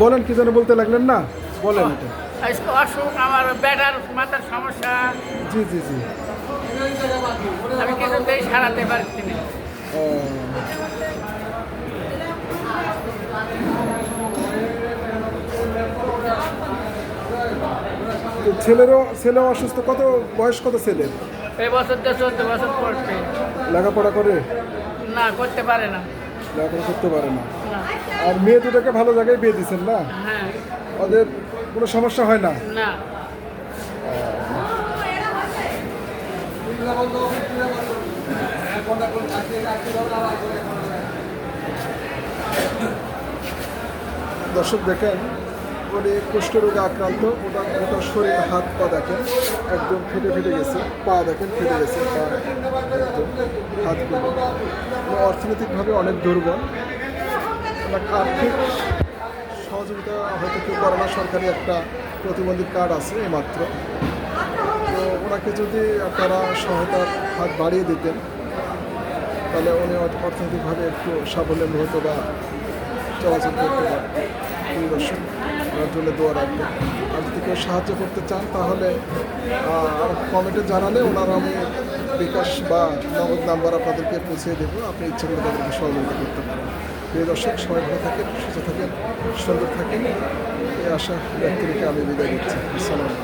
বলেন কি যেন বলতে লাগলেন না? বলেন এটা। অসুখ আমার ব্যাটার মাথার সমস্যা। জি জি জি। আমি কিছুতেই সারাতে পারছি না। ও, ছেলেরও ছেলেও অসুস্থ কত বয়স কত ছেলের এই বছর তো চোদ্দ বছর পড়ছে। লেখাপড়া করে? না করতে পারে না। লেখাপড়া করতে পারে না। আর মেয়ে দুটোকে ভালো জায়গায় বিয়ে দিচ্ছেন না? হ্যাঁ। ওদের কোনো সমস্যা হয় না। দর্শক দেখেন উনি কুষ্ঠরোগে আক্রান্ত ওটা ওটা শরীর, হাত, পা দেখেন, একদম ফেটে ফেটে গেছে, পা দেখেন ফেটে গেছে, পা একদম হাত অর্থনৈতিকভাবে অনেক দুর্বল। আর্থিক সহযোগিতা হয়তো কেউ করে না, সরকারি একটা প্রতিবন্ধী কার্ড আছে এইমাত্র তো ওনাকে যদি আপনারা সহায়তার হাত বাড়িয়ে দিতেন, তাহলে উনি অর্থনৈতিকভাবে একটু সাবলম্বী হতো বা চলাচল করতে পারে দর্শক জন্য দোয়া রাখবেন আর যদি কেউ সাহায্য করতে চান, তাহলে কমেন্টে জানালে ওনারা আমি বিকাশ বা নগদ নাম্বার আপনাদেরকে পৌঁছে দেবো। আপনি ইচ্ছে করে তাদেরকে সহযোগিতা করতে পারেন। প্রিয় দর্শক, সবাই ভালো থাকেন, সুস্থ থাকেন, সুন্দর থাকেন। এই আশা ব্যক্তিকে আমি বিদায় দিচ্ছি আসসালামু